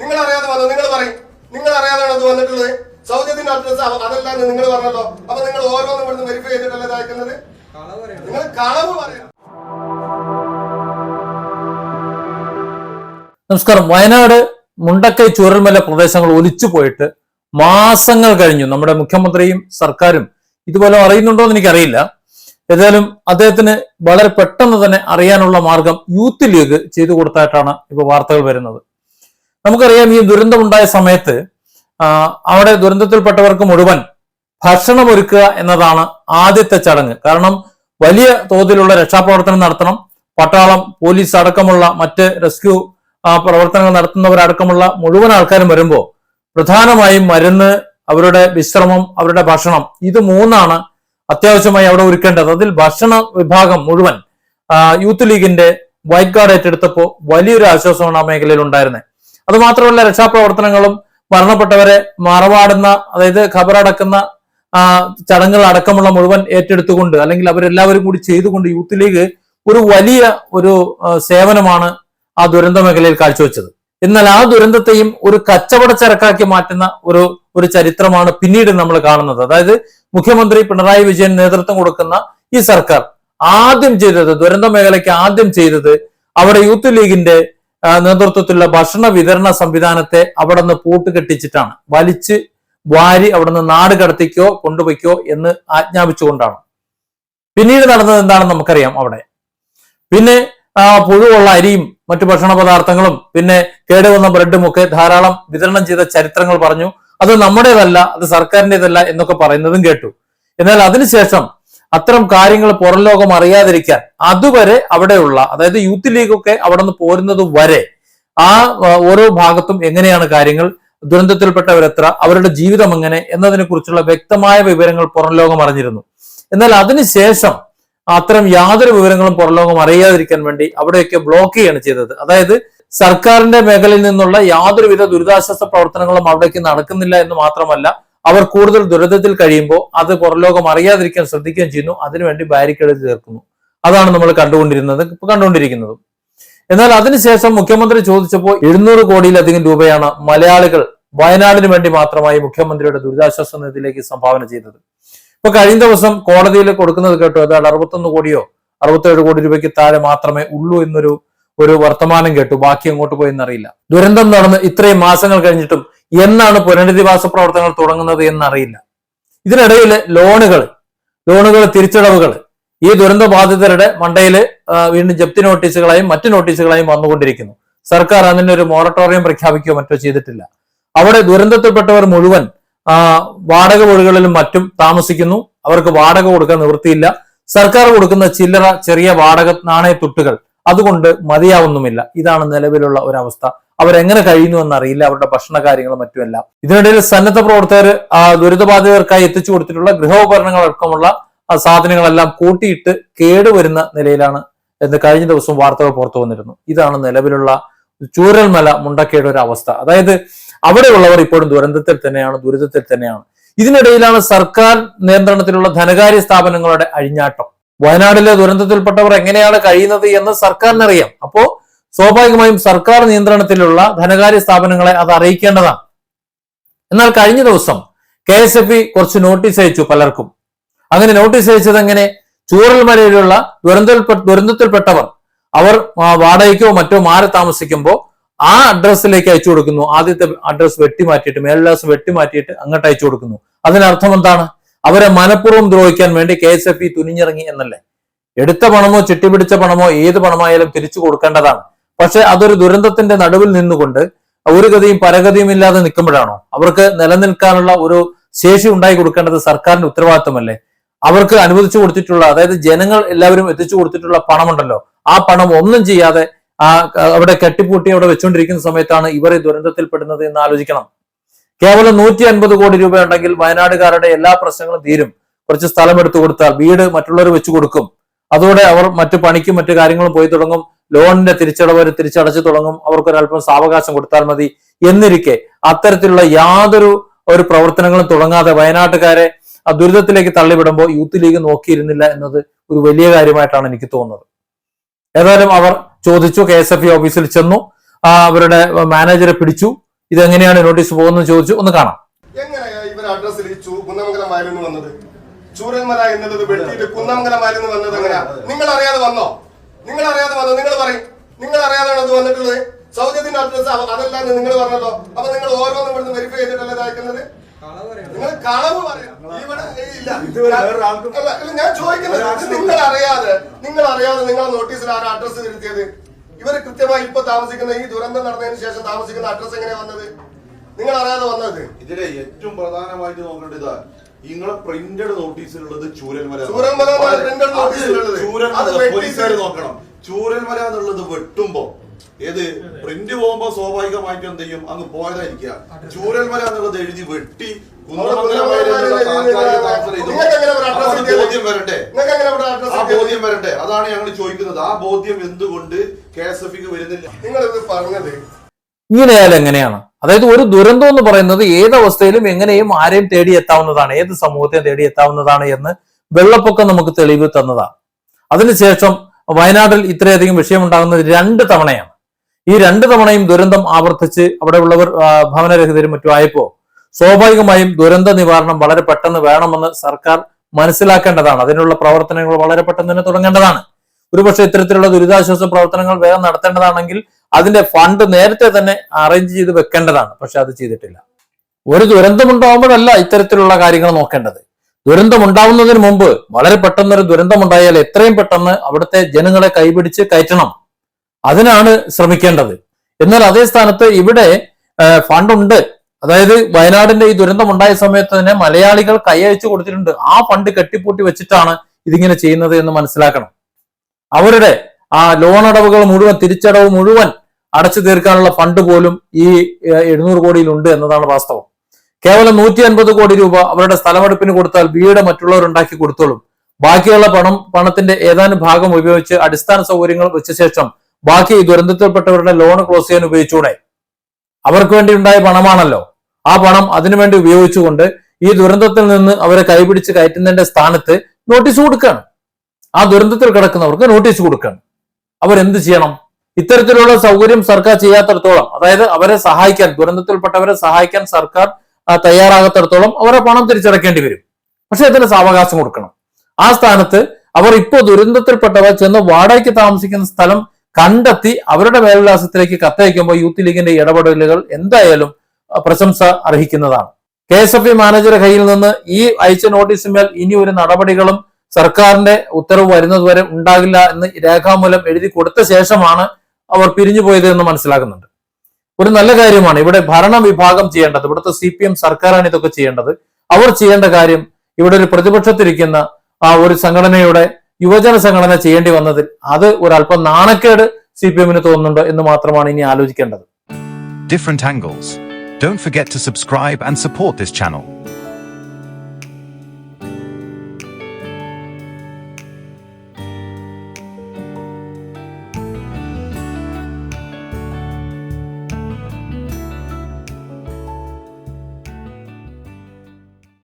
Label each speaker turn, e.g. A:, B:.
A: നിങ്ങൾ അറിയാതെ വന്നു. നിങ്ങൾ പറയും. നിങ്ങൾ അറിയാതെയാണ് അത് വന്നിട്ടുള്ളത്. സൗജത്തിന്റെ അഡ്രസ് അതല്ലാന്ന് നിങ്ങൾ പറഞ്ഞല്ലോ. അപ്പൊ നിങ്ങൾ ഓരോന്നും ഇവിടുന്ന് വെരിഫൈ ചെയ്തിട്ടല്ലേ അയക്കുന്നത്? നിങ്ങൾ കളവ് പറയാം
B: നമസ്കാരം. വയനാട് മുണ്ടക്കൈ ചൂരൽമല പ്രദേശങ്ങൾ ഒലിച്ചു പോയിട്ട് മാസങ്ങൾ കഴിഞ്ഞു. നമ്മുടെ മുഖ്യമന്ത്രിയും സർക്കാരും ഇതുപോലെ അറിയുന്നുണ്ടോ എന്ന് എനിക്കറിയില്ല. ഏതായാലും അദ്ദേഹത്തിന് വളരെ പെട്ടെന്ന് തന്നെ അറിയാനുള്ള മാർഗം യൂത്ത് ലീഗ് ചെയ്തു കൊടുത്തായിട്ടാണ് ഇപ്പോൾ വാർത്തകൾ വരുന്നത്. നമുക്കറിയാം ഈ ദുരന്തമുണ്ടായ സമയത്ത് അവിടെ ദുരന്തത്തിൽപ്പെട്ടവർക്ക് മുഴുവൻ ഭക്ഷണം ഒരുക്കുക എന്നതാണ് ആദ്യത്തെ ചടങ്ങ്. കാരണം വലിയ തോതിലുള്ള രക്ഷാപ്രവർത്തനം നടത്തണം. പട്ടാളം പോലീസ് അടക്കമുള്ള മറ്റ് റെസ്ക്യൂ പ്രവർത്തനങ്ങൾ നടത്തുന്നവരടക്കമുള്ള മുഴുവൻ ആൾക്കാരും വരുമ്പോൾ പ്രധാനമായും മരുന്ന് അവരുടെ വിശ്രമം അവരുടെ ഭക്ഷണം ഇത് മൂന്നാണ് അത്യാവശ്യമായി അവിടെ ഒരുക്കേണ്ടത്. അതിൽ ഭക്ഷണ വിഭാഗം മുഴുവൻ യൂത്ത് ലീഗിന്റെ വൈറ്റ് കാർഡ് ഏറ്റെടുത്തപ്പോൾ വലിയൊരു ആശ്വാസമാണ് ആ മേഖലയിൽ ഉണ്ടായിരുന്നത് അത് മാത്രമല്ല രക്ഷാപ്രവർത്തനങ്ങളും മരണപ്പെട്ടവരെ മറവാടുന്ന അതായത് ഖബറടക്കുന്ന ചടങ്ങുകൾ അടക്കമുള്ള മുഴുവൻ ഏറ്റെടുത്തുകൊണ്ട് അല്ലെങ്കിൽ അവരെല്ലാവരും കൂടി ചെയ്തുകൊണ്ട് യൂത്ത് ലീഗ് ഒരു വലിയ ഒരു സേവനമാണ് ആ ദുരന്ത മേഖലയിൽ കാഴ്ചവെച്ചത്. എന്നാൽ ആ ദുരന്തത്തെയും ഒരു കച്ചവട ചരക്കാക്കി മാറ്റുന്ന ഒരു ഒരു ചരിത്രമാണ് പിന്നീട് നമ്മൾ കാണുന്നത്. അതായത് മുഖ്യമന്ത്രി പിണറായി വിജയൻ നേതൃത്വം കൊടുക്കുന്ന ഈ സർക്കാർ ആദ്യം ചെയ്തത് ദുരന്ത മേഖലയ്ക്ക് ആദ്യം ചെയ്തത് അവിടെ യൂത്ത് ലീഗിന്റെ നേതൃത്വത്തിലുള്ള ഭക്ഷണ വിതരണ സംവിധാനത്തെ അവിടെ നിന്ന് പൂട്ടുകെട്ടിച്ചിട്ടാണ്. വലിച്ച് വാരി അവിടെ നിന്ന് നാട് കടത്തിക്കോ കൊണ്ടുപോയിക്കോ എന്ന് ആജ്ഞാപിച്ചുകൊണ്ടാണ്. പിന്നീട് നടന്നത് എന്താണെന്ന് നമുക്കറിയാം അവിടെ. പിന്നെ പുഴുവുള്ള അരിയും മറ്റു ഭക്ഷണ പദാർത്ഥങ്ങളും പിന്നെ കേടുവന്ന ബ്രെഡും ഒക്കെ ധാരാളം വിതരണം ചെയ്ത ചരിത്രങ്ങൾ പറഞ്ഞു. അത് നമ്മുടേതല്ല അത് സർക്കാരിന്റെതല്ല എന്നൊക്കെ പറയുന്നതും കേട്ടു. എന്നാൽ അതിനുശേഷം അത്തരം കാര്യങ്ങൾ പുറം ലോകം അറിയാതിരിക്കാൻ അതുവരെ അവിടെയുള്ള അതായത് യൂത്ത് ലീഗൊക്കെ അവിടെ നിന്ന് പോരുന്നത് വരെ ആ ഓരോ ഭാഗത്തും എങ്ങനെയാണ് കാര്യങ്ങൾ ദുരന്തത്തിൽപ്പെട്ടവരെത്ര അവരുടെ ജീവിതം എങ്ങനെ എന്നതിനെ കുറിച്ചുള്ള വ്യക്തമായ വിവരങ്ങൾ പുറം ലോകം അറിഞ്ഞിരുന്നു. എന്നാൽ അതിനുശേഷം അത്തരം യാതൊരു വിവരങ്ങളും പുറംലോകം അറിയാതിരിക്കാൻ വേണ്ടി അവിടെയൊക്കെ ബ്ലോക്ക് ചെയ്യാണ് ചെയ്തത്. അതായത് സർക്കാരിന്റെ മേഖലയിൽ നിന്നുള്ള യാതൊരുവിധ ദുരിതാശ്വാസ പ്രവർത്തനങ്ങളും അവിടേക്ക് നടക്കുന്നില്ല എന്ന് മാത്രമല്ല അവർ കൂടുതൽ ദുരിതത്തിൽ കഴിയുമ്പോൾ അത് പുറലോകം അറിയാതിരിക്കാൻ ശ്രദ്ധിക്കുകയും ചെയ്യുന്നു. അതിനുവേണ്ടി ബാരിക്കേഡ് തീർക്കുന്നു അതാണ് നമ്മൾ കണ്ടുകൊണ്ടിരുന്നത് കണ്ടുകൊണ്ടിരിക്കുന്നത്. എന്നാൽ അതിനുശേഷം മുഖ്യമന്ത്രി ചോദിച്ചപ്പോൾ എഴുന്നൂറ് കോടിയിലധികം രൂപയാണ് മലയാളികൾ വയനാടിന് വേണ്ടി മാത്രമായി മുഖ്യമന്ത്രിയുടെ ദുരിതാശ്വാസ നിധിയിലേക്ക് സംഭാവന ചെയ്തത്. ഇപ്പൊ കഴിഞ്ഞ ദിവസം കോടതിയിൽ കൊടുക്കുന്നത് കേട്ടോ അതായത് അറുപത്തൊന്ന് കോടിയോ അറുപത്തേഴ് കോടി രൂപയ്ക്ക് താഴെ മാത്രമേ ഉള്ളൂ എന്നൊരു ഒരു വർത്തമാനം കേട്ടു. ബാക്കി അങ്ങോട്ട് പോയെന്നറിയില്ല. ദുരന്തം നടന്ന് ഇത്രയും മാസങ്ങൾ കഴിഞ്ഞിട്ടും എന്നാണ് പുനരധിവാസ പ്രവർത്തനങ്ങൾ തുടങ്ങുന്നത് എന്നറിയില്ല. ഇതിനിടയിൽ ലോണുകൾ ലോണുകൾ തിരിച്ചടവുകൾ ഈ ദുരന്ത ബാധിതരുടെ മണ്ടയിൽ വീണ്ടും ജപ്തി നോട്ടീസുകളായും മറ്റു നോട്ടീസുകളായും വന്നുകൊണ്ടിരിക്കുന്നു. സർക്കാർ അതിന് ഒരു മൊറട്ടോറിയം പ്രഖ്യാപിക്കുകയോ മറ്റോ ചെയ്തിട്ടില്ല. അവിടെ ദുരന്തത്തിൽപ്പെട്ടവർ മുഴുവൻ വാടക വീടുകളിലും മറ്റും താമസിക്കുന്നു. അവർക്ക് വാടക കൊടുക്കാൻ നിവൃത്തിയില്ല. സർക്കാർ കൊടുക്കുന്ന ചില്ലറ ചെറിയ വാടക നാണയത്തുട്ടുകൾ അതുകൊണ്ട് മതിയാവുന്നുമില്ല. ഇതാണ് നിലവിലുള്ള ഒരവസ്ഥ. അവരെങ്ങനെ കഴിയുന്നു എന്നറിയില്ല അവരുടെ ഭക്ഷണ കാര്യങ്ങളും മറ്റുമെല്ലാം. ഇതിനിടയിൽ സന്നദ്ധ പ്രവർത്തകർ ദുരിതബാധിതർക്കായി എത്തിച്ചു കൊടുത്തിട്ടുള്ള ഗൃഹോപകരണങ്ങൾ അടക്കമുള്ള സാധനങ്ങളെല്ലാം കൂട്ടിയിട്ട് കേടുവരുന്ന നിലയിലാണ് എന്ന് കഴിഞ്ഞ ദിവസം വാർത്തകൾ പുറത്തു വന്നിരുന്നു. ഇതാണ് നിലവിലുള്ള ചൂരൽമല മുണ്ടക്കയുടെ ഒരു അവസ്ഥ അതായത് അവിടെയുള്ളവർ ഇപ്പോഴും ദുരന്തത്തിൽ തന്നെയാണ് ദുരിതത്തിൽ തന്നെയാണ്. ഇതിനിടയിലാണ് സർക്കാർ നിയന്ത്രണത്തിലുള്ള ധനകാര്യ സ്ഥാപനങ്ങളുടെ അഴിഞ്ഞാട്ടം. വയനാടിലെ ദുരന്തത്തിൽപ്പെട്ടവർ എങ്ങനെയാണ് കഴിയുന്നത് എന്ന് സർക്കാരിനറിയാം. അപ്പോ സ്വാഭാവികമായും സർക്കാർ നിയന്ത്രണത്തിലുള്ള ധനകാര്യ സ്ഥാപനങ്ങളെ അത് അറിയിക്കേണ്ടതാണ്. എന്നാൽ കഴിഞ്ഞ ദിവസം കെ എസ് എഫ് ഇ കുറച്ച് നോട്ടീസ് അയച്ചു പലർക്കും. അങ്ങനെ നോട്ടീസ് അയച്ചത് എങ്ങനെ? ചൂരൽമലയിലുള്ള ദുരന്ത ദുരന്തത്തിൽപ്പെട്ടവർ അവർ വാടകയ്ക്കോ മറ്റോ മാറി താമസിക്കുമ്പോൾ ആ അഡ്രസ്സിലേക്ക് അയച്ചു കൊടുക്കുന്നു. ആദ്യത്തെ അഡ്രസ് വെട്ടിമാറ്റിയിട്ട് മേൽവിലാസം വെട്ടിമാറ്റിയിട്ട് അങ്ങോട്ട് അയച്ചു കൊടുക്കുന്നു. അതിനർത്ഥം എന്താണ്? അവരെ മനഃപൂർവം ദ്രോഹിക്കാൻ വേണ്ടി കെ എസ് എഫ് ഇ തുനിഞ്ഞിറങ്ങി എന്നല്ലേ? എടുത്ത പണമോ ചിട്ടിപിടിച്ച പണമോ ഏത് പണമായാലും തിരിച്ചു കൊടുക്കേണ്ടതാണ്. പക്ഷെ അതൊരു ദുരന്തത്തിന്റെ നടുവിൽ നിന്നുകൊണ്ട് ഒരു ഗതിയും പരഗതിയും ഇല്ലാതെ നിൽക്കുമ്പോഴാണോ? അവർക്ക് നിലനിൽക്കാനുള്ള ഒരു ശേഷി ഉണ്ടായി കൊടുക്കേണ്ടത് സർക്കാരിന്റെ ഉത്തരവാദിത്തമല്ലേ? അവർക്ക് അനുവദിച്ചു കൊടുത്തിട്ടുള്ള അതായത് ജനങ്ങൾ എല്ലാവരും എത്തിച്ചു കൊടുത്തിട്ടുള്ള പണമുണ്ടല്ലോ. ആ പണം ഒന്നും ചെയ്യാതെ ആ അവിടെ കെട്ടിപ്പൂട്ടി അവിടെ വെച്ചുകൊണ്ടിരിക്കുന്ന സമയത്താണ് ഇവർ ദുരന്തത്തിൽപ്പെടുന്നത് എന്ന് ആലോചിക്കണം. കേവലം നൂറ്റി അൻപത് കോടി രൂപ ഉണ്ടെങ്കിൽ വയനാടുകാരുടെ എല്ലാ പ്രശ്നങ്ങളും തീരും. കുറച്ച് സ്ഥലം എടുത്തു കൊടുത്താൽ വീട് മറ്റുള്ളവർ വെച്ചു കൊടുക്കും. അതോടെ അവർ മറ്റു പണിക്കും മറ്റു കാര്യങ്ങളും പോയി തുടങ്ങും. ലോണിന്റെ തിരിച്ചടവ് അവർ തിരിച്ചടച്ചു തുടങ്ങും. അവർക്ക് ഒരല്പം സാവകാശം കൊടുത്താൽ മതി എന്നിരിക്കെ അത്തരത്തിലുള്ള യാതൊരു ഒരു പ്രവർത്തനങ്ങളും തുടങ്ങാതെ വയനാട്ടുകാരെ ആ ദുരിതത്തിലേക്ക് തള്ളിവിടുമ്പോൾ യൂത്ത് ലീഗ് നോക്കിയിരുന്നില്ല എന്നത് ഒരു വലിയ കാര്യമായിട്ടാണ് എനിക്ക് തോന്നുന്നത്. ഏതായാലും അവർ ചോദിച്ചു കെ എസ് എഫ് ഇ ഓഫീസിൽ ചെന്നു. അവരുടെ മാനേജറെ പിടിച്ചു. ഇതെങ്ങനെയാണ് നോട്ടീസ് പോകുന്നത് ചോദിച്ചു. ഒന്ന് കാണാം.
A: എങ്ങനെയാ ഇവർ അഡ്രസ്സിൽ കുന്നമംഗലം വയലിൽ വന്നത്? ചൂരന്മല എന്നുള്ളത് വെട്ടിയിട്ട് കുന്നമംഗലം വന്നത് എങ്ങനെയാ? നിങ്ങൾ അറിയാതെ വന്നോ? നിങ്ങൾ അറിയാതെ വന്നോ. നിങ്ങൾ പറയും. നിങ്ങൾ അറിയാതെയാണ് അത് വന്നിട്ടുള്ളത്. സൗജത്തിന്റെ അഡ്രസ് അതല്ല നിങ്ങൾ പറഞ്ഞല്ലോ. അപ്പൊ നിങ്ങൾ ഓരോന്നും ഇവിടുന്ന് വെരിഫൈ ചെയ്തിട്ടല്ലേ അയക്കുന്നത് നിങ്ങൾ കളവ് പറയാം ഇവിടെ ഇല്ല. അല്ല, ഞാൻ ചോദിക്കുന്നത് നിങ്ങൾ അറിയാതെ നിങ്ങൾ അറിയാതെ നിങ്ങളെ നോട്ടീസിൽ ആരാ അഡ്രസ് തിരുത്തിയത് ഇവർ കൃത്യമായി ഇപ്പൊ താമസിക്കുന്ന ഈ ദുരന്തം നടന്നതിന് ശേഷം താമസിക്കുന്ന അഡ്രസ് എങ്ങനെയാ വന്നത്? നിങ്ങൾ അറിയാതെ വന്നത്?
C: ഇതിലെ ഏറ്റവും പ്രധാനമായിട്ട് നോക്കേണ്ടത് ഇതാ. നിങ്ങളെ പ്രിന്റഡ് നോട്ടീസിലുള്ളത്
A: ചൂരന്മല ചൂരന്മല പ്രിന്റഡ് നോട്ടീസിലുള്ളത്.
C: പോലീസുകാർ നോക്കണം. എന്നുള്ളത് വെട്ടുമ്പോ ഏത് പ്രിന്റ് പോകുമ്പോ സ്വാഭാവികമായിട്ട് എന്ത് ചെയ്യും? അങ്ങ് പോയതായിരിക്കുക ചൂരൽമല എന്നുള്ളത് എഴുതി വെട്ടി ബോധ്യം വരട്ടെ. ആ ബോധ്യം വരട്ടെ. അതാണ് ഞങ്ങൾ ചോദിക്കുന്നത്. ആ ബോധ്യം എന്തുകൊണ്ട് കെ എസ് എഫ് വരുന്നില്ല?
A: നിങ്ങൾ ഇത് പറഞ്ഞത്
B: ഇങ്ങനെയായാലും എങ്ങനെയാണ് അതായത് ഒരു ദുരന്തം എന്ന് പറയുന്നത് ഏതവസ്ഥയിലും അവസ്ഥയിലും എങ്ങനെയും ആരെയും തേടി എത്താവുന്നതാണ് ഏത് സമൂഹത്തെയും തേടി എത്താവുന്നതാണ് എന്ന് വെള്ളപ്പൊക്കം നമുക്ക് തെളിവ് തന്നതാണ്. അതിനുശേഷം വയനാട്ടിൽ ഇത്രയധികം വിഷയമുണ്ടാകുന്നത് രണ്ട് തവണയാണ്. ഈ രണ്ട് തവണയും ദുരന്തം ആവർത്തിച്ച് അവിടെ ഉള്ളവർ ആ, ഭവനരഹിതരും മറ്റുമായപ്പോ സ്വാഭാവികമായും ദുരന്ത നിവാരണം വളരെ പെട്ടെന്ന് വേണമെന്ന് സർക്കാർ മനസ്സിലാക്കേണ്ടതാണ്. അതിനുള്ള പ്രവർത്തനങ്ങൾ വളരെ പെട്ടെന്ന് തന്നെ തുടങ്ങേണ്ടതാണ്. ഒരുപക്ഷെ ഇത്തരത്തിലുള്ള ദുരിതാശ്വാസ പ്രവർത്തനങ്ങൾ വേഗം നടത്തേണ്ടതാണെങ്കിൽ അതിന്റെ ഫണ്ട് നേരത്തെ തന്നെ അറേഞ്ച് ചെയ്ത് വെക്കേണ്ടതാണ്. പക്ഷെ അത് ചെയ്തിട്ടില്ല. ഒരു ദുരന്തമുണ്ടാകുമ്പോഴല്ല ഇത്തരത്തിലുള്ള കാര്യങ്ങൾ നോക്കേണ്ടത്. ദുരന്തം ഉണ്ടാവുന്നതിന് മുമ്പ് വളരെ പെട്ടെന്നൊരു ദുരന്തമുണ്ടായാൽ എത്രയും പെട്ടെന്ന് അവിടുത്തെ ജനങ്ങളെ കൈപിടിച്ച് കയറ്റണം. അതിനാണ് ശ്രമിക്കേണ്ടത്. എന്നാൽ അതേ സ്ഥാനത്ത് ഇവിടെ ഫണ്ട് ഉണ്ട് അതായത് വയനാടിന്റെ ഈ ദുരന്തം ഉണ്ടായ സമയത്ത് തന്നെ മലയാളികൾ കൈയച്ചു കൊടുത്തിട്ടുണ്ട്. ആ ഫണ്ട് കെട്ടിപ്പൂട്ടി വെച്ചിട്ടാണ് ഇതിങ്ങനെ ചെയ്യുന്നത് എന്ന് മനസ്സിലാക്കണം. അവരുടെ ആ ലോൺ അടവുകൾ മുഴുവൻ തിരിച്ചടവ് മുഴുവൻ അടച്ചു തീർക്കാനുള്ള ഫണ്ട് പോലും ഈ എഴുന്നൂറ് കോടിയിലുണ്ട് എന്നതാണ് വാസ്തവം. കേവലം നൂറ്റി അൻപത് കോടി രൂപ അവരുടെ സ്ഥലമെടുപ്പിന് കൊടുത്താൽ വീട് മറ്റുള്ളവർ ഉണ്ടാക്കി കൊടുത്തോളും. ബാക്കിയുള്ള പണം പണത്തിന്റെ ഏതാനും ഭാഗം ഉപയോഗിച്ച് അടിസ്ഥാന സൗകര്യങ്ങൾ വെച്ച ശേഷം ബാക്കി ദുരന്തത്തിൽപ്പെട്ടവരുടെ ലോൺ ക്ലോസ് ചെയ്യാൻ ഉപയോഗിച്ചൂടെ? അവർക്ക് വേണ്ടി ഉണ്ടായ പണമാണല്ലോ. ആ പണം അതിനുവേണ്ടി ഉപയോഗിച്ചുകൊണ്ട് ഈ ദുരന്തത്തിൽ നിന്ന് അവരെ കൈപിടിച്ച് കയറ്റുന്നതിന്റെ സ്ഥാനത്ത് നോട്ടീസ് കൊടുക്കുകയാണ് ആ ദുരന്തത്തിൽ കിടക്കുന്നവർക്ക് നോട്ടീസ് കൊടുക്കുകയാണ് അവരെന്ത് ചെയ്യണം? ഇത്തരത്തിലുള്ള സൗകര്യം സർക്കാർ ചെയ്യാത്തടത്തോളം അതായത് അവരെ സഹായിക്കാൻ ദുരന്തത്തിൽപ്പെട്ടവരെ സഹായിക്കാൻ സർക്കാർ തയ്യാറാകാത്തിടത്തോളം അവരെ പണം തിരിച്ചടക്കേണ്ടി വരും. പക്ഷെ ഇതിന് സാവകാശം കൊടുക്കണം. ആ സ്ഥാനത്ത് അവർ ഇപ്പോൾ ദുരന്തത്തിൽപ്പെട്ടവർ ചെന്ന് വാടകയ്ക്ക് താമസിക്കുന്ന സ്ഥലം കണ്ടെത്തി അവരുടെ മേൽവിലാസത്തിലേക്ക് കത്തയക്കുമ്പോൾ യൂത്ത് ലീഗിന്റെ ഇടപെടലുകൾ എന്തായാലും പ്രശംസ അർഹിക്കുന്നതാണ്. കെ എസ് എഫ് ഇ മാനേജറുടെ കയ്യിൽ നിന്ന് ഈ അയച്ച നോട്ടീസിന്മേൽ ഇനി ഒരു നടപടികളും സർക്കാരിന്റെ ഉത്തരവ് വരുന്നതുവരെ ഉണ്ടാകില്ല എന്ന് രേഖാമൂലം എഴുതി കൊടുത്ത ശേഷമാണ് അവർ പിരിഞ്ഞു പോയത് എന്ന് മനസ്സിലാക്കുന്നുണ്ട് ഒരു നല്ല കാര്യമാണ് ഇവിടെ ഭരണ വിഭാഗം ചെയ്യേണ്ടത് ഇവിടുത്തെ സി പി എം സർക്കാരാണ് ഇതൊക്കെ ചെയ്യേണ്ടത് അവർ ചെയ്യേണ്ട കാര്യം ഇവിടെ ഒരു പ്രതിപക്ഷത്തിരിക്കുന്ന ആ ഒരു സംഘടനയുടെ യുവജന സംഘടന ചെയ്യേണ്ടി വന്നതിൽ അത് ഒരല്പം നാണക്കേട് സി പി എമ്മിന് തോന്നുന്നുണ്ടോ എന്ന് മാത്രമാണ് ഇനി ആലോചിക്കേണ്ടത്
D: different angles. Don't forget to subscribe and support this channel.